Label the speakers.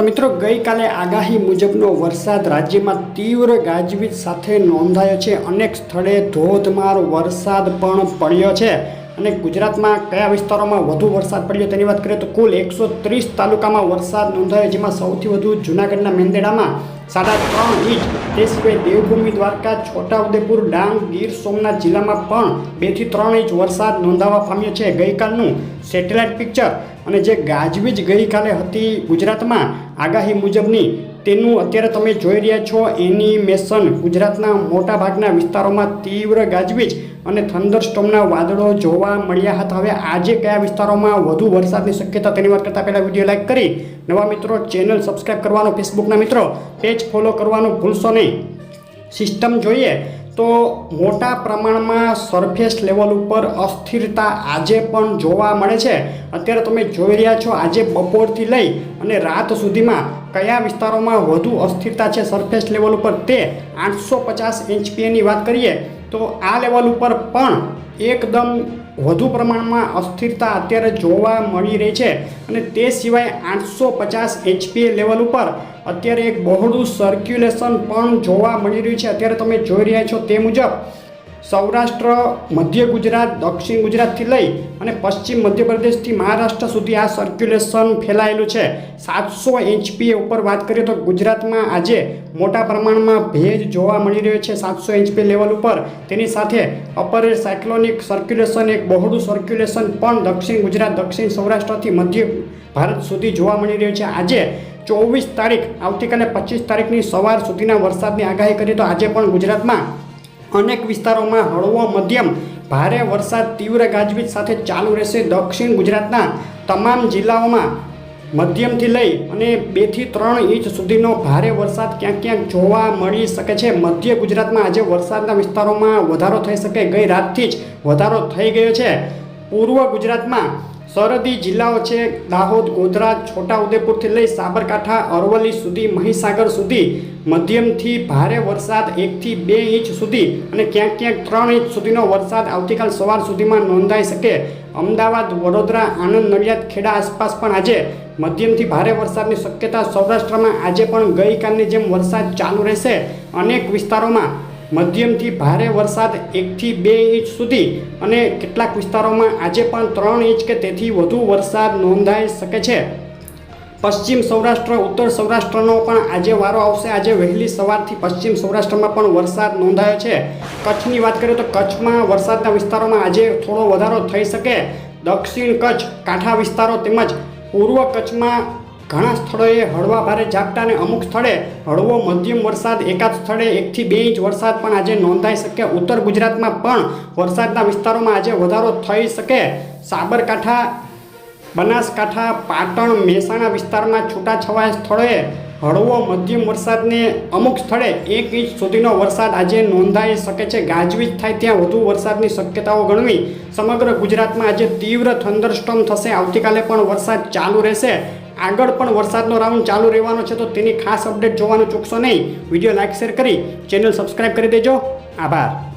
Speaker 1: તો મિત્રો, ગઈકાલે આગાહી મુજબનો વરસાદ રાજ્યમાં તીવ્ર ગાજવીજ સાથે નોંધાયો છે. અનેક સ્થળે ધોધમાર વરસાદ પણ પડ્યો છે. અને ગુજરાતમાં કયા વિસ્તારોમાં વધુ વરસાદ પડ્યો તેની વાત કરીએ તો કુલ એકસો ત્રીસ તાલુકામાં વરસાદ નોંધાયો, જેમાં સૌથી વધુ જૂનાગઢના મેંદેડામાં સાડા ત્રણ ઇંચ. તે સિવાય દેવભૂમિ, દ્વારકા, છોટાઉદેપુર, ડાંગ, ગીર, સોમનાથ જિલ્લામાં પણ બેથી ત્રણ ઇંચ વરસાદ નોંધાવા પામ્યો છે. ગઈકાલનું સેટેલાઇટ પિક્ચર અને જે ગાજવીજ ગઈકાલે હતી ગુજરાતમાં આગાહી મુજબની, તેનું અત્યારે તમે જોઈ રહ્યા છો. એનિમેશન ગુજરાતના મોટાભાગના વિસ્તારોમાં તીવ્ર ગાજવીજ અને થંડરસ્ટોમના વાદળો જોવા મળ્યા હતા. હવે આજે કયા વિસ્તારોમાં વધુ વરસાદની શક્યતા તેની વાત કરતાં પહેલાં વીડિયો લાઇક કરી. નવા મિત્રો, ચેનલ સબસ્ક્રાઈબ કરવાનો ફેસબુકના મિત્રો, પેજ ફોલો કરવાનું ભૂલશો નહીં. સિસ્ટમ જોઈએ તો મોટા પ્રમાણમાં સરફેસ લેવલ ઉપર અસ્થિરતા આજે પણ જોવા મળે છે. અત્યારે તમે જોઈ રહ્યા છો, આજે બપોરથી લઈ અને રાત સુધીમાં કયા વિસ્તારોમાં વધુ અસ્થિરતા છે સરફેસ લેવલ ઉપર તે આઠસો પચાસ એચપીએની વાત કરીએ. તો આ લેવલ ઉપર પણ એકદમ વધુ પ્રમાણમાં અસ્થિરતા અત્યારે જોવા મળી રહી છે. અને તે સિવાય આઠસો પચાસ એચપીએ લેવલ ઉપર અત્યારે એક બહોળું સર્ક્યુલેશન પણ જોવા મળી રહ્યું છે. અત્યારે તમે જોઈ રહ્યા છો તે મુજબ સૌરાષ્ટ્ર, મધ્ય ગુજરાત, દક્ષિણ ગુજરાતથી લઈ અને પશ્ચિમ મધ્યપ્રદેશથી મહારાષ્ટ્ર સુધી આ સર્ક્યુલેશન ફેલાયેલું છે. સાતસો એચપીએ ઉપર વાત કરીએ તો ગુજરાતમાં આજે મોટા પ્રમાણમાં ભેજ જોવા મળી રહ્યો છે સાતસો એચપી લેવલ ઉપર. તેની સાથે અપર સાયક્લોનિક સર્ક્યુલેશન એક બહોળું સર્ક્યુલેશન પણ દક્ષિણ ગુજરાત, દક્ષિણ સૌરાષ્ટ્રથી મધ્ય ભારત સુધી જોવા મળી રહ્યું છે. આજે ચોવીસ તારીખ, આવતીકાલે પચીસ તારીખની સવાર સુધીના વરસાદની આગાહી કરીએ તો આજે પણ ગુજરાતમાં અનેક વિસ્તારોમાં હળવો મધ્યમ ભારે વરસાદ તીવ્ર ગાજવીજ સાથે ચાલુ રહેશે દક્ષિણ ગુજરાતના તમામ જિલ્લાઓમાં. મધ્યમથી લઈ અને બેથી ત્રણ ઇંચ સુધીનો ભારે વરસાદ ક્યાંક ક્યાંક જોવા મળી શકે છે. મધ્ય ગુજરાતમાં આજે વરસાદના વિસ્તારોમાં વધારો થઈ શકે. ગઈ રાતથી જ વધારો થઈ ગયો છે. પૂર્વ ગુજરાતમાં સરહદી જિલ્લાઓ છે દાહોદ, ગોધરા, છોટાઉદેપુરથી લઈ સાબરકાંઠા, અરવલ્લી સુધી, મહીસાગર સુધી મધ્યમથી ભારે વરસાદ એકથી બે ઇંચ સુધી અને ક્યાંક ક્યાંક ત્રણ ઇંચ સુધીનો વરસાદ આવતીકાલ સવાર સુધીમાં નોંધાઈ શકે. અમદાવાદ, વડોદરા, આણંદ, નડિયાદ, ખેડા આસપાસ પણ આજે મધ્યમથી ભારે વરસાદની શક્યતા સૌરાષ્ટ્રમાં આજે પણ ગઈકાલની જેમ વરસાદ ચાલુ રહેશે. અનેક વિસ્તારોમાં મધ્યમથી ભારે વરસાદ એકથી બે ઇંચ સુધી અને કેટલાક વિસ્તારોમાં આજે પણ ત્રણ ઇંચ કે તેથી વધુ વરસાદ નોંધાઈ શકે છે. પશ્ચિમ સૌરાષ્ટ્ર, ઉત્તર સૌરાષ્ટ્રનો પણ આજે વારો આવશે. આજે વહેલી સવારથી પશ્ચિમ સૌરાષ્ટ્રમાં પણ વરસાદ નોંધાયો છે. કચ્છની વાત કરીએ તો કચ્છમાં વરસાદના વિસ્તારોમાં આજે થોડો વધારો થઈ શકે. દક્ષિણ કચ્છ, કાંઠા વિસ્તારો તેમજ પૂર્વ કચ્છમાં ઘણા સ્થળોએ હળવા ભારે ઝાપટા અને અમુક સ્થળે હળવો મધ્યમ વરસાદ. એકાદ સ્થળે એકથી બે ઇંચ વરસાદ પણ આજે નોંધાઈ શકે. ઉત્તર ગુજરાતમાં પણ વરસાદના વિસ્તારોમાં આજે વધારો થઈ શકે. સાબરકાંઠા, બનાસકાંઠા, પાટણ, મહેસાણા વિસ્તારમાં છૂટાછવાયા સ્થળોએ હળવો મધ્યમ વરસાદને અમુક સ્થળે એક ઇંચ સુધીનો વરસાદ આજે નોંધાઈ શકે છે. ગાજવીજ થાય ત્યાં વધુ વરસાદની શક્યતાઓ ગણવી સમગ્ર ગુજરાતમાં આજે તીવ્ર થંડરસ્ટોમ થશે. આવતીકાલે પણ વરસાદ ચાલુ રહેશે. આગળ પણ વરસાદનો રાઉન્ડ ચાલુ રહેવાનો છે તો તેની ખાસ અપડેટ જોવાનું ચૂકશો નહીં. વીડિયો લાઇક શેર કરી ચેનલ સબસ્ક્રાઈબ કરી દેજો. આભાર.